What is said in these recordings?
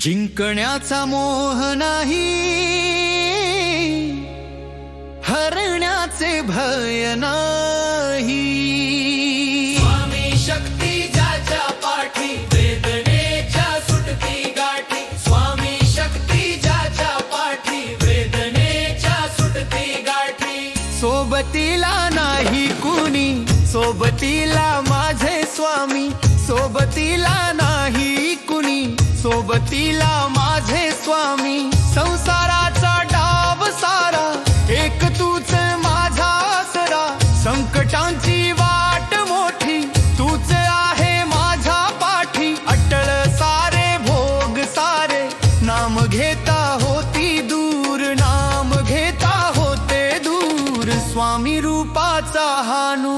जिंकण्याचा मोह नाही. हरण्याचे भय नाही. स्वामी शक्ती ज्याच्या पाठी वेदनेच्या सुटती गाठी. स्वामी शक्ती ज्याच्या पाठी वेदनेच्या सुटती गाठी. सोबतीला नाही कुणी सोबतीला माझे स्वामी. सोबतीला नाही सोबतीला माझे स्वामी संसाराचा डाव सारा एक तूच माझा आसरा संकटांची वाट मोठी तूच आहे माझ्या पाठी. अटळ सारे भोग सारे नाम घेता होती दूर नाम घेता होते दूर. स्वामी रूपाचा हानू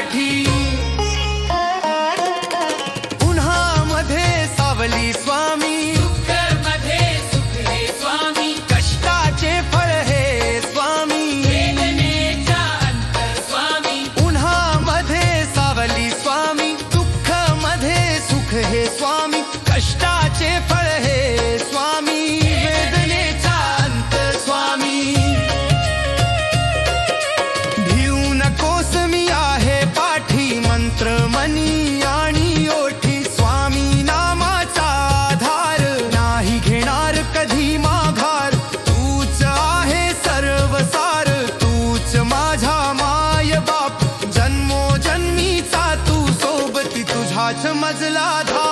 गाठी उन्हामध्ये सावली स्वामी. मध्ये सुख हे स्वामी. कष्टाचे फळ हे स्वामी. अंतर स्वामी. उन्हामध्ये सावली स्वामी. दुःखमध्ये सुख हे स्वामी. कष्टाचे फळ राधा